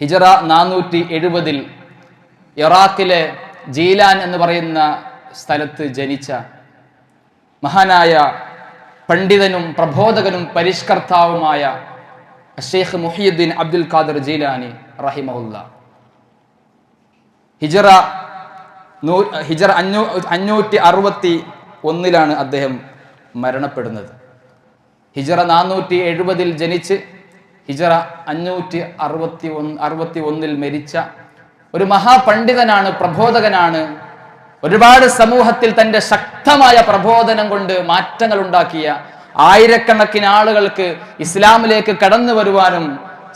ഹിജറ നാനൂറ്റി എഴുപതിൽ ഇറാഖിലെ ജീലാൻ എന്ന് പറയുന്ന സ്ഥലത്ത് ജനിച്ച മഹാനായ പണ്ഡിതനും പ്രബോധകനും പരിഷ്കർത്താവുമായ ഷെയ്ഖ് മുഹിയുദ്ദീൻ അബ്ദുൽ ഖാദർ ജീലാനി റഹിമഹുല്ല. ഹിജറ നൂ ഹിജറ അഞ്ഞൂ അഞ്ഞൂറ്റി അറുപത്തി ഒന്നിലാണ് അദ്ദേഹം മരണപ്പെടുന്നത്. ഹിജറ നാനൂറ്റി എഴുപതിൽ ജനിച്ച് ഹിജറ അഞ്ഞൂറ്റി അറുപത്തി ഒന്ന് അറുപത്തി ഒന്നിൽ മരിച്ച ഒരു മഹാപണ്ഡിതനാണ് പ്രബോധകനാണ്. ഒരുപാട് സമൂഹത്തിൽ തന്റെ ശക്തമായ പ്രബോധനം കൊണ്ട് മാറ്റങ്ങൾ ഉണ്ടാക്കിയ ആയിരക്കണക്കിന് ആളുകൾക്ക് ഇസ്ലാമിലേക്ക് കടന്നു വരുവാനും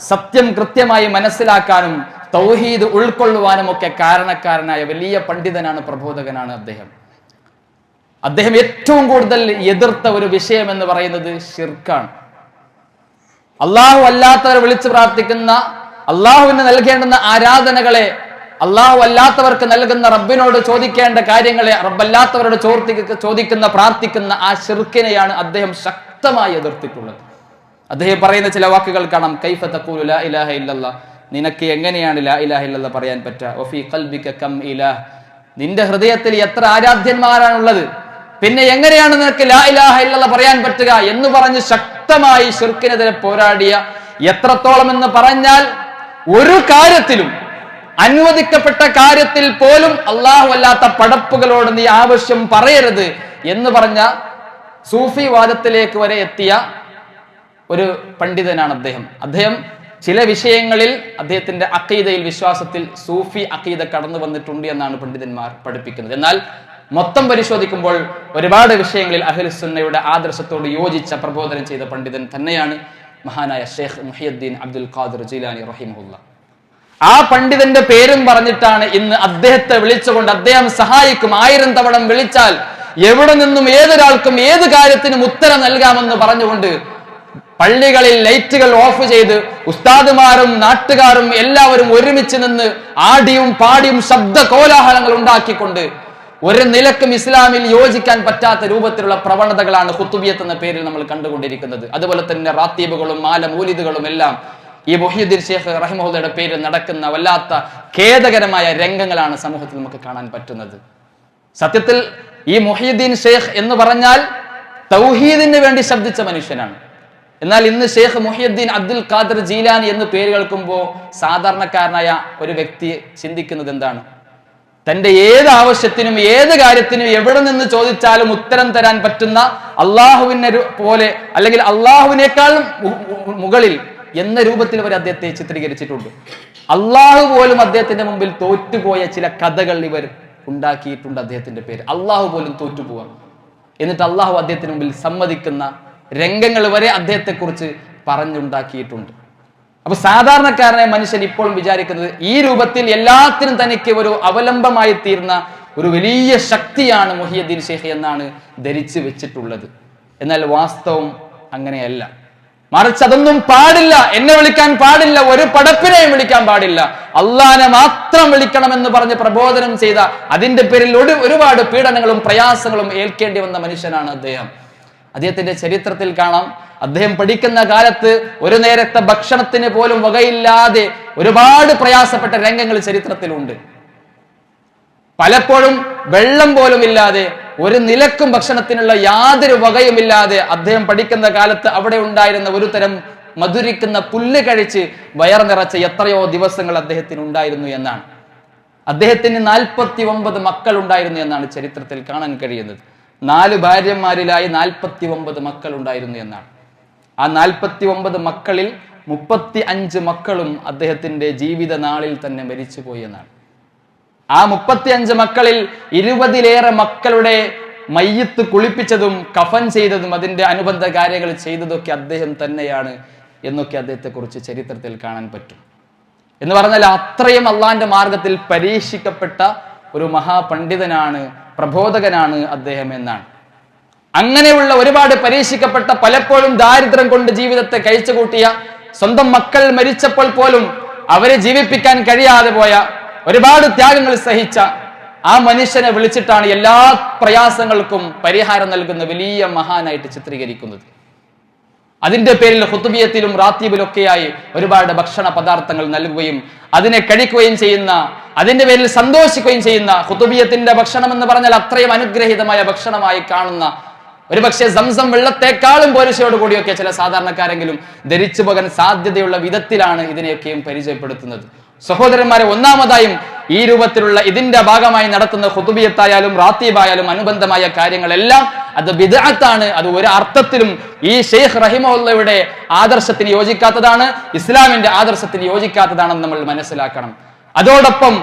സത്യം കൃത്യമായി മനസ്സിലാക്കാനും തൗഹീദ് ഉൾക്കൊള്ളുവാനും ഒക്കെ കാരണക്കാരനായ വലിയ പണ്ഡിതനാണ് പ്രബോധകനാണ് അദ്ദേഹം. അദ്ദേഹം ഏറ്റവും കൂടുതൽ എതിർത്ത ഒരു വിഷയം എന്ന് പറയുന്നത് ഷിർക്കാണ് അള്ളാഹു അല്ലാത്തവരെ വിളിച്ചു പ്രാർത്ഥിക്കുന്ന അള്ളാഹുവിന് നൽകേണ്ടുന്ന ആരാധനകളെ അള്ളാഹു അല്ലാത്തവർക്ക് നൽകുന്ന റബ്ബിനോട് ചോദിക്കേണ്ട കാര്യങ്ങളെ റബ്ബല്ലാത്തവരോട് ചോർത്തി ചോദിക്കുന്ന പ്രാർത്ഥിക്കുന്ന ആ ഷിർക്കിനെയാണ് അദ്ദേഹം ശക്തമായി എതിർത്തിട്ടുള്ളത്. അദ്ദേഹം പറയുന്ന ചില വാക്കുകൾ കാണാം. കൈഫ ലാ ഇലാഹ ഇല്ലല്ലാ. നിനക്ക് എങ്ങനെയാണ് ലാ ഇലാഹ ഇല്ലല്ലാ പറയാൻ പറ്റുക? കം ഇലാഹ്. നിന്റെ ഹൃദയത്തിൽ എത്ര ആരാധ്യന്മാരാണുള്ളത്? പിന്നെ എങ്ങനെയാണ് നിനക്ക് ലാ ഇലാഹ ഇല്ലല്ലാ പറയാൻ പറ്റുക എന്ന് പറഞ്ഞ് ശക്തമായി ഷിർക്കിനെതിരെ പോരാടിയ എത്രത്തോളം എന്ന് പറഞ്ഞാൽ ഒരു കാര്യത്തിലും അനുവദിക്കപ്പെട്ട കാര്യത്തിൽ പോലും അള്ളാഹു അല്ലാത്ത പടപ്പുകളോട് നീ ആവശ്യം പറയരുത് എന്ന് പറഞ്ഞ സൂഫി വാദത്തിലേക്ക് വരെ എത്തിയ ഒരു പണ്ഡിതനാണ് അദ്ദേഹം. അദ്ദേഹം ചില വിഷയങ്ങളിൽ അദ്ദേഹത്തിന്റെ അക്കീതയിൽ വിശ്വാസത്തിൽ സൂഫി അക്കീത കടന്നു വന്നിട്ടുണ്ട് എന്നാണ് പണ്ഡിതന്മാർ പഠിപ്പിക്കുന്നത്. എന്നാൽ മൊത്തം പരിശോധിക്കുമ്പോൾ ഒരുപാട് വിഷയങ്ങളിൽ അഹിൽസുന്നയുടെ ആദർശത്തോട് യോജിച്ച പ്രബോധനം ചെയ്ത പണ്ഡിതൻ തന്നെയാണ് മഹാനായ Sheikh Muhiyuddin Abdul Qadir Jilani റഹിമുല്ല ആ പണ്ഡിതന്റെ പേരും പറഞ്ഞിട്ടാണ് ഇന്ന് അദ്ദേഹത്തെ വിളിച്ചുകൊണ്ട് അദ്ദേഹം സഹായിക്കും. ആയിരം തവണ വിളിച്ചാൽ എവിടെ നിന്നും ഏതൊരാൾക്കും ഏത് കാര്യത്തിനും ഉത്തരം നൽകാമെന്ന് പറഞ്ഞുകൊണ്ട് പള്ളികളിൽ ലൈറ്റുകൾ ഓഫ് ചെയ്ത് ഉസ്താദുമാരും നാട്ടുകാരും എല്ലാവരും ഒരുമിച്ച് നിന്ന് ആടിയും പാടിയും ശബ്ദ കോലാഹലങ്ങൾ ഉണ്ടാക്കിക്കൊണ്ട് ഒരു നിലക്കും ഇസ്ലാമിൽ യോജിക്കാൻ പറ്റാത്ത രൂപത്തിലുള്ള പ്രവണതകളാണ് ഹുത്തുബിയത്ത് എന്ന പേരിൽ നമ്മൾ കണ്ടുകൊണ്ടിരിക്കുന്നത്. അതുപോലെ തന്നെ റാത്തീബുകളും മാലമൂലിതുകളും എല്ലാം ഈ മൊഹീദ്ദീൻ ഷേഖ് റഹിമഹുദയുടെ പേരിൽ നടക്കുന്ന വല്ലാത്ത ഖേദകരമായ രംഗങ്ങളാണ് സമൂഹത്തിൽ നമുക്ക് കാണാൻ പറ്റുന്നത്. സത്യത്തിൽ ഈ മൊഹീദ്ദീൻ ഷേഖ് എന്ന് പറഞ്ഞാൽ തൗഹീദിന് വേണ്ടി ശബ്ദിച്ച മനുഷ്യനാണ്. എന്നാൽ ഇന്ന് ഷേഖ് മുഹിയുദ്ദീൻ അബ്ദുൽ ഖാദർ ജീലാൻ എന്ന് പേര് കേൾക്കുമ്പോൾ സാധാരണക്കാരനായ ഒരു വ്യക്തി ചിന്തിക്കുന്നത് എന്താണ്? തന്റെ ഏത് ആവശ്യത്തിനും ഏത് കാര്യത്തിനും എവിടെ നിന്ന് ചോദിച്ചാലും ഉത്തരം തരാൻ പറ്റുന്ന അള്ളാഹുവിനെ പോലെ അല്ലെങ്കിൽ അള്ളാഹുവിനേക്കാൾ മുകളിൽ എന്ന രൂപത്തിൽ അവർ അദ്ദേഹത്തെ ചിത്രീകരിച്ചിട്ടുണ്ട്. അള്ളാഹു പോലും അദ്ദേഹത്തിന്റെ മുമ്പിൽ തോറ്റുപോയ ചില കഥകൾ ഇവർ ഉണ്ടാക്കിയിട്ടുണ്ട് അദ്ദേഹത്തിന്റെ പേര്. അള്ളാഹു പോലും തോറ്റുപോവാം. എന്നിട്ട് അള്ളാഹു അദ്ദേഹത്തിന് മുമ്പിൽ സമ്മതിക്കുന്ന രംഗങ്ങൾ വരെ അദ്ദേഹത്തെക്കുറിച്ച് പറഞ്ഞുണ്ടാക്കിയിട്ടുണ്ട്. അപ്പൊ സാധാരണക്കാരനായ മനുഷ്യൻ ഇപ്പോഴും വിചാരിക്കുന്നത് ഈ രൂപത്തിൽ എല്ലാത്തിനും തനിക്ക് ഒരു അവലംബമായി തീർന്ന ഒരു വലിയ ശക്തിയാണ് മുഹിയദ്ദീൻ ഷെയ്ഖ് എന്നാണ് ധരിച്ചു വെച്ചിട്ടുള്ളത്. എന്നാൽ വാസ്തവം അങ്ങനെയല്ല. മറിച്ച് അതൊന്നും പാടില്ല. എന്നെ വിളിക്കാൻ പാടില്ല. ഒരു പടപ്പിനെയും വിളിക്കാൻ പാടില്ല. അള്ളാനെ മാത്രം വിളിക്കണമെന്ന് പറഞ്ഞ് പ്രബോധനം ചെയ്ത അതിന്റെ പേരിൽ ഒരു ഒരുപാട് പീഡനങ്ങളും പ്രയാസങ്ങളും ഏൽക്കേണ്ടി വന്ന മനുഷ്യനാണ് അദ്ദേഹം. അദ്ദേഹത്തിന്റെ ചരിത്രത്തിൽ കാണാം. അദ്ദേഹം പഠിക്കുന്ന കാലത്ത് ഒരു നേരത്തെ ഭക്ഷണത്തിന് പോലും വകയില്ലാതെ ഒരുപാട് പ്രയാസപ്പെട്ട രംഗങ്ങൾ ചരിത്രത്തിലുണ്ട്. പലപ്പോഴും വെള്ളം പോലും ഇല്ലാതെ ഒരു നിലക്കും ഭക്ഷണത്തിനുള്ള യാതൊരു വകയുമില്ലാതെ അദ്ദേഹം പഠിക്കുന്ന കാലത്ത് അവിടെ ഉണ്ടായിരുന്ന ഒരു തരം മധുരിക്കുന്ന പുല്ല് കഴിച്ച് വയർ നിറച്ച എത്രയോ ദിവസങ്ങൾ അദ്ദേഹത്തിന് ഉണ്ടായിരുന്നു എന്നാണ്. അദ്ദേഹത്തിന് നാൽപ്പത്തി ഒമ്പത് മക്കൾ ഉണ്ടായിരുന്നു എന്നാണ് ചരിത്രത്തിൽ കാണാൻ കഴിയുന്നത്. നാല് ഭാര്യന്മാരിലായി നാൽപ്പത്തി ഒമ്പത് മക്കൾ ഉണ്ടായിരുന്നു എന്നാണ്. ആ നാൽപ്പത്തി ഒമ്പത് മക്കളിൽ മുപ്പത്തി അഞ്ച് മക്കളും അദ്ദേഹത്തിന്റെ ജീവിത നാളിൽ തന്നെ മരിച്ചുപോയി എന്നാണ്. ആ മുപ്പത്തി അഞ്ച് മക്കളിൽ ഇരുപതിലേറെ മക്കളുടെ മയ്യത്ത് കുളിപ്പിച്ചതും കഫൻ ചെയ്തതും അതിന്റെ അനുബന്ധ കാര്യങ്ങൾ ചെയ്തതൊക്കെ അദ്ദേഹം തന്നെയാണ് എന്നൊക്കെ അദ്ദേഹത്തെക്കുറിച്ച് ചരിത്രത്തിൽ കാണാൻ പറ്റും. എന്ന് പറഞ്ഞാൽ അത്രയും അള്ളാന്റെ മാർഗത്തിൽ പരീക്ഷിക്കപ്പെട്ട ഒരു മഹാപണ്ഡിതനാണ് പ്രബോധകനാണ് അദ്ദേഹം എന്നാണ്. അങ്ങനെയുള്ള ഒരുപാട് പരീക്ഷിക്കപ്പെട്ട പലപ്പോഴും ദാരിദ്ര്യം കൊണ്ട് ജീവിതത്തെ കഴിച്ചുകൂട്ടിയ സ്വന്തം മക്കൾ മരിച്ചപ്പോൾ പോലും അവരെ ജീവിപ്പിക്കാൻ കഴിയാതെ പോയ ഒരുപാട് ത്യാഗങ്ങൾ സഹിച്ച ആ മനുഷ്യനെ വിളിച്ചിട്ടാണ് എല്ലാ പ്രയാസങ്ങൾക്കും പരിഹാരം നൽകുന്ന വലിയ മഹാനായിട്ട് ചിത്രീകരിക്കുന്നത്. അതിന്റെ പേരിൽ ഹുത്തുബിയത്തിലും റാത്തീബിലൊക്കെയായി ഒരുപാട് ഭക്ഷണ പദാർത്ഥങ്ങൾ നൽകുകയും അതിനെ കഴിക്കുകയും ചെയ്യുന്ന അതിന്റെ പേരിൽ സന്തോഷിക്കുകയും ചെയ്യുന്ന ഹുത്തുബിയത്തിന്റെ ഭക്ഷണം എന്ന് പറഞ്ഞാൽ അത്രയും അനുഗ്രഹീതമായ ഭക്ഷണമായി കാണുന്ന ഒരുപക്ഷെ സംസം വെള്ളത്തെക്കാളും പോലീസയോട് കൂടിയൊക്കെ ചില സാധാരണക്കാരെങ്കിലും ധരിച്ചു പോകാൻ സാധ്യതയുള്ള വിധത്തിലാണ് ഇതിനെയൊക്കെയും പരിചയപ്പെടുത്തുന്നത്. സഹോദരന്മാരെ ഒന്നാമതായും ഈ രൂപത്തിലുള്ള ഇതിന്റെ ഭാഗമായി നടത്തുന്ന ഹുതുബിയത്തായാലും റാത്തീബായാലും അനുബന്ധമായ കാര്യങ്ങളെല്ലാം അത് ബിദഅത്താണ്. അത് ഒരു അർത്ഥത്തിലും ഈ ഷെയ്ഖ് റഹിമുള്ളയുടെ ആദർശത്തിന് യോജിക്കാത്തതാണ് ഇസ്ലാമിന്റെ ആദർശത്തിന് യോജിക്കാത്തതാണെന്ന് നമ്മൾ മനസ്സിലാക്കണം. അതോടൊപ്പം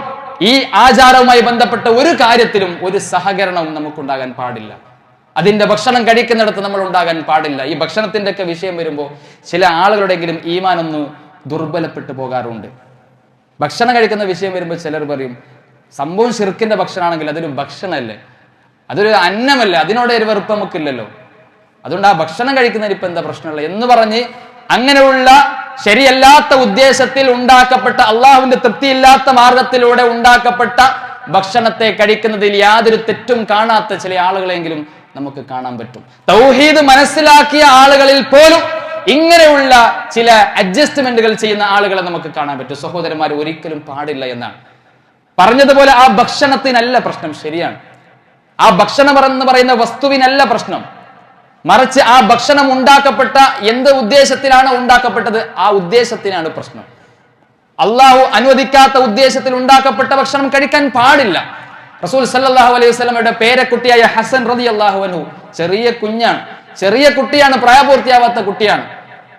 ഈ ആചാരവുമായി ബന്ധപ്പെട്ട ഒരു കാര്യത്തിലും ഒരു സഹകരണവും നമുക്കുണ്ടാകാൻ പാടില്ല. അതിന്റെ ഭക്ഷണം കഴിക്കുന്നിടത്ത് നമ്മൾ ഉണ്ടാകാൻ പാടില്ല. ഈ ഭക്ഷണത്തിന്റെ ഒക്കെ വിഷയം വരുമ്പോൾ ചില ആളുകളുടെങ്കിലും ഈമാനൊന്ന് ദുർബലപ്പെട്ടു പോകാറുണ്ട്. ഭക്ഷണം കഴിക്കുന്ന വിഷയം വരുമ്പോൾ ചിലർ പറയും സംഭവം ഷിർക്കിന്റെ ഭക്ഷണമാണെങ്കിൽ അതൊരു ഭക്ഷണമല്ലേ? അതൊരു അന്നമല്ലേ? അതിനോട് ഒരു വെറുപ്പ് നമുക്കില്ലല്ലോ അതുകൊണ്ട് ആ ഭക്ഷണം കഴിക്കുന്നതിന് ഇപ്പൊ എന്താ പ്രശ്നമുള്ളത്? എന്ന് പറഞ്ഞ് അങ്ങനെയുള്ള ശരിയല്ലാത്ത ഉദ്ദേശത്തിൽ ഉണ്ടാക്കപ്പെട്ട അള്ളാഹുവിന്റെ തൃപ്തിയില്ലാത്ത മാർഗത്തിലൂടെ ഉണ്ടാക്കപ്പെട്ട ഭക്ഷണത്തെ കഴിക്കുന്നതിൽ യാതൊരു തെറ്റും കാണാത്ത ചില ആളുകളെങ്കിലും നമുക്ക് കാണാൻ പറ്റും. തൗഹീദ് മനസ്സിലാക്കിയ ആളുകളിൽ പോലും ഇങ്ങനെയുള്ള ചില അഡ്ജസ്റ്റ്മെന്റുകൾ ചെയ്യുന്ന ആളുകളെ നമുക്ക് കാണാൻ പറ്റും. സഹോദരന്മാർ ഒരിക്കലും പാടില്ല എന്നാണ്. പറഞ്ഞതുപോലെ ആ ഭക്ഷണത്തിനല്ല പ്രശ്നം ശരിയാണ്. ആ ഭക്ഷണം എന്ന് പറയുന്ന വസ്തുവിനല്ല പ്രശ്നം. മറിച്ച് ആ ഭക്ഷണം ഉണ്ടാക്കപ്പെട്ട എന്ത് ഉദ്ദേശത്തിലാണ് ഉണ്ടാക്കപ്പെട്ടത്? ആ ഉദ്ദേശത്തിനാണ് പ്രശ്നം. അള്ളാഹു അനുവദിക്കാത്ത ഉദ്ദേശത്തിൽ ഉണ്ടാക്കപ്പെട്ട ഭക്ഷണം കഴിക്കാൻ പാടില്ല. റസൂൽ സല്ലാഹു അലൈഹി വസ്ലമയുടെ പേരക്കുട്ടിയായ ഹസൻ റതി അള്ളാഹു അനു ചെറിയ കുഞ്ഞാണ്. ചെറിയ കുട്ടിയാണ് പ്രായപൂർത്തിയാവാത്ത കുട്ടിയാണ്.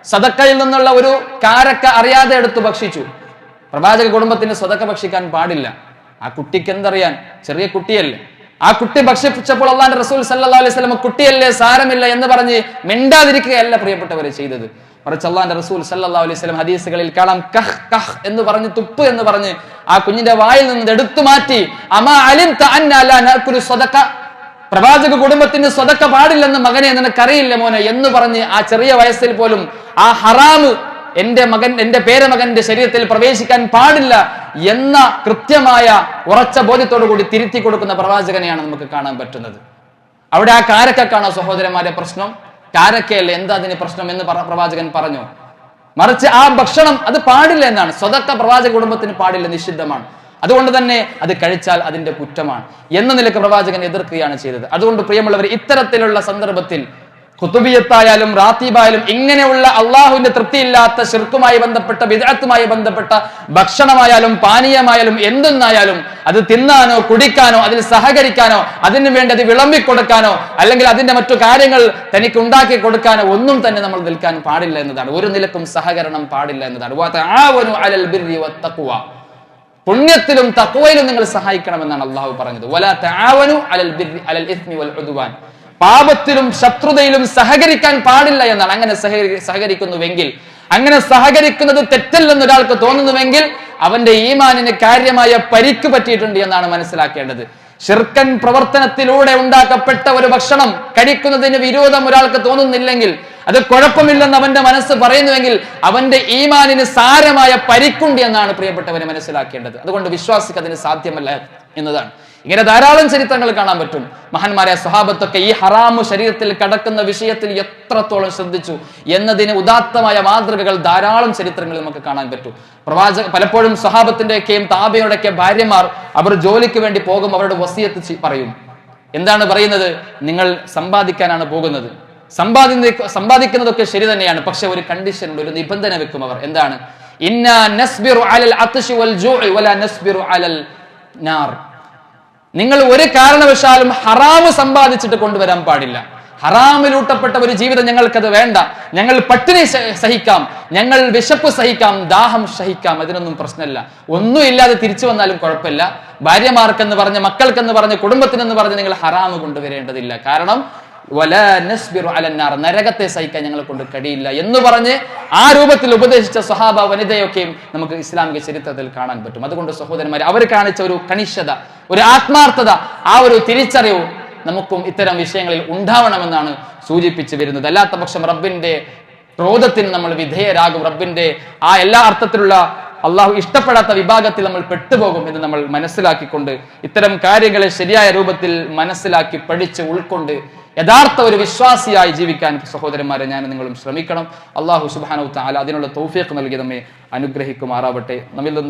സദക്കയിൽ നിന്നുള്ള ഒരു കാരക്ക അറിയാതെ എടുത്ത് ഭക്ഷിച്ചു. പ്രവാചക കുടുംബത്തിന് സ്വതക്ക ഭക്ഷിക്കാൻ പാടില്ല. ആ കുട്ടിക്ക് എന്തറിയാൻ? ചെറിയ കുട്ടിയല്ലേ. ആ കുട്ടി ഭക്ഷിച്ചപ്പോൾ അള്ളാന്റെ റസൂൽ സല്ലല്ലാഹു അലൈഹി കുട്ടിയല്ലേ സാരമില്ല എന്ന് പറഞ്ഞ് മിണ്ടാതിരിക്കുകയല്ല പ്രിയപ്പെട്ടവരെ ചെയ്തത്. മറിച്ച് അള്ളാന്റെ റസൂൽ സല്ലാ അലൈഹി വസല്ലം ഹദീസുകളിൽ കാണാം കഹ് കഹ് എന്ന് പറഞ്ഞ് തുപ്പ് എന്ന് പറഞ്ഞ് ആ കുഞ്ഞിന്റെ വായിൽ നിന്ന് എടുത്തു മാറ്റി അമാ അലിംത പ്രവാചക കുടുംബത്തിന് സ്വതക്ക പാടില്ലെന്ന് മകനെ നിനക്കറിയില്ല മോനെ എന്ന് പറഞ്ഞ് ആ ചെറിയ വയസ്സിൽ പോലും ആ ഹറാമ് എന്റെ മകൻ എന്റെ പേരമകന്റെ ശരീരത്തിൽ പ്രവേശിക്കാൻ പാടില്ല എന്ന കൃത്യമായ ഉറച്ച ബോധ്യത്തോടു കൂടി തിരുത്തി കൊടുക്കുന്ന പ്രവാചകനെയാണ് നമുക്ക് കാണാൻ പറ്റുന്നത്. അവിടെ ആ കാരക്കാണോ സഹോദരന്മാരെ പ്രശ്നം? കാരക്കയല്ലേ? എന്താ അതിന് പ്രശ്നം എന്ന് പ്രവാചകൻ പറഞ്ഞു. മറിച്ച് ആ ഭക്ഷണം അത് പാടില്ല എന്നാണ്. സ്വതക്ക പ്രവാചക കുടുംബത്തിന് പാടില്ല നിഷിദ്ധമാണ്. അതുകൊണ്ട് തന്നെ അത് കഴിച്ചാൽ അതിന്റെ കുറ്റമാണ് എന്ന നിലയ്ക്ക് പ്രവാചകൻ എതിർക്കുകയാണ് ചെയ്തത്. അതുകൊണ്ട് പ്രിയമുള്ളവർ ഇത്തരത്തിലുള്ള സന്ദർഭത്തിൽ കുത്തുബിയത്തായാലും റാത്തീബായാലും ഇങ്ങനെയുള്ള അള്ളാഹുവിന്റെ തൃപ്തിയില്ലാത്ത ഷിർക്കുമായി ബന്ധപ്പെട്ട വിദഗ്ധത്തുമായി ബന്ധപ്പെട്ട ഭക്ഷണമായാലും പാനീയമായാലും എന്തെന്നായാലും അത് തിന്നാനോ കുടിക്കാനോ അതിൽ സഹകരിക്കാനോ അതിനു വേണ്ടി അത് വിളമ്പിക്കൊടുക്കാനോ അല്ലെങ്കിൽ അതിന്റെ മറ്റു കാര്യങ്ങൾ തനിക്ക് ഉണ്ടാക്കി കൊടുക്കാനോ ഒന്നും തന്നെ നമ്മൾ നിൽക്കാൻ പാടില്ല എന്നതാണ്. ഒരു നിലക്കും സഹകരണം പാടില്ല എന്നതാണ്. ആ ഒരു അലൽ ബിരി വത്തഖ്വ. പുണ്യത്തിലും തക്വയിലും നിങ്ങൾ സഹായിക്കണമെന്നാണ് അള്ളാഹു പറഞ്ഞത്. അലൽ പാപത്തിലും ശത്രുതയിലും സഹകരിക്കാൻ പാടില്ല എന്നാണ് അങ്ങനെ സഹകരി- സഹകരിക്കുന്നുവെങ്കിൽ അങ്ങനെ സഹകരിക്കുന്നത് തെറ്റല്ലെന്ന് ഒരാൾക്ക് തോന്നുന്നുവെങ്കിൽ അവന്റെ ഈമാനിന് കാര്യമായ പരിക്ക് പറ്റിയിട്ടുണ്ട് എന്നാണ് മനസ്സിലാക്കേണ്ടത്. ഷിർക്കൻ പ്രവർത്തനത്തിലൂടെ ഉണ്ടാക്കപ്പെട്ട ഒരു ഭക്ഷണം കഴിക്കുന്നതിന് വിരോധം ഒരാൾക്ക് തോന്നുന്നില്ലെങ്കിൽ അത് കുഴപ്പമില്ലെന്ന് അവന്റെ മനസ്സ് പറയുന്നുവെങ്കിൽ അവന്റെ ഈമാനിന് സാരമായ പരിക്കുണ്ടി എന്നാണ് പ്രിയപ്പെട്ടവരെ മനസ്സിലാക്കേണ്ടത്. അതുകൊണ്ട് വിശ്വാസിക്ക് അതിന് സാധ്യമല്ല എന്നതാണ്. ഇങ്ങനെ ധാരാളം ചരിത്രങ്ങൾ കാണാൻ പറ്റും. മഹാന്മാരെ സ്വഹാബത്തൊക്കെ ഈ ഹറാമു ശരീരത്തിൽ കടക്കുന്ന വിഷയത്തിൽ എത്രത്തോളം ശ്രദ്ധിച്ചു എന്നതിന് ഉദാത്തമായ മാതൃകകൾ ധാരാളം ചരിത്രങ്ങളിൽ നമുക്ക് കാണാൻ പറ്റും. പ്രവാചക പലപ്പോഴും സ്വഹാബത്തിന്റെയൊക്കെയും താപയുടെയൊക്കെ ഭാര്യമാർ അവർ ജോലിക്ക് വേണ്ടി പോകും അവരുടെ വസിയത്ത് പറയും. എന്താണ് പറയുന്നത്? നിങ്ങൾ സമ്പാദിക്കാനാണ് പോകുന്നത്. സമ്പാദി സമ്പാദിക്കുന്നതൊക്കെ ശരി തന്നെയാണ്. പക്ഷെ ഒരു കണ്ടീഷൻ ഉണ്ട് ഒരു നിബന്ധന വെക്കും അവർ. എന്താണ്? നിങ്ങൾ ഒരു കാരണവശാലും ഹറാമ് സമ്പാദിച്ചിട്ട് കൊണ്ടുവരാൻ പാടില്ല. ഹറാമിലൂട്ടപ്പെട്ട ഒരു ജീവിതം ഞങ്ങൾക്കത് വേണ്ട. ഞങ്ങൾ പട്ടിണി സഹിക്കാം. ഞങ്ങൾ വിശപ്പ് സഹിക്കാം ദാഹം സഹിക്കാം. അതിനൊന്നും പ്രശ്നമില്ല. ഒന്നും ഇല്ലാതെ തിരിച്ചു വന്നാലും കുഴപ്പമില്ല. ഭാര്യമാർക്കെന്ന് പറഞ്ഞ് മക്കൾക്കെന്ന് പറഞ്ഞ് കുടുംബത്തിനെന്ന് പറഞ്ഞ് നിങ്ങൾ ഹറാമ് കൊണ്ടുവരേണ്ടതില്ല. കാരണം അലന്നാർ നരകത്തെ സഹിക്കാൻ ഞങ്ങളെ കൊണ്ട് കഴിയില്ല എന്ന് പറഞ്ഞ് ആ രൂപത്തിൽ ഉപദേശിച്ച സ്വഹാബ വനിതയൊക്കെയും നമുക്ക് ഇസ്ലാമിക ചരിത്രത്തിൽ കാണാൻ പറ്റും. അതുകൊണ്ട് സഹോദരന്മാർ അവർ കാണിച്ച ഒരു കണിശത ഒരു ആത്മാർത്ഥത ആ ഒരു തിരിച്ചറിവ് നമുക്കും ഇത്തരം വിഷയങ്ങളിൽ ഉണ്ടാവണമെന്നാണ് സൂചിപ്പിച്ചു വരുന്നത്. അല്ലാത്ത പക്ഷം റബ്ബിന്റെ ക്രോധത്തിന് നമ്മൾ വിധേയരാകും. റബ്ബിന്റെ ആ എല്ലാ അർത്ഥത്തിലുള്ള അള്ളാഹു ഇഷ്ടപ്പെടാത്ത വിഭാഗത്തിൽ നമ്മൾ പെട്ടുപോകും എന്ന് നമ്മൾ മനസ്സിലാക്കിക്കൊണ്ട് ഇത്തരം കാര്യങ്ങളെ ശരിയായ രൂപത്തിൽ മനസ്സിലാക്കി പഠിച്ച് ഉൾക്കൊണ്ട് യഥാർത്ഥ ഒരു വിശ്വാസിയായി ജീവിക്കാൻ സഹോദരന്മാരെ ഞാൻ നിങ്ങളും ശ്രമിക്കണം. അള്ളാഹു സുബാനു താല അതിനുള്ള തൗഫീഖ് നൽകി നമ്മെ അനുഗ്രഹിക്കുമാറാവട്ടെ. നമ്മിൽ നിന്ന്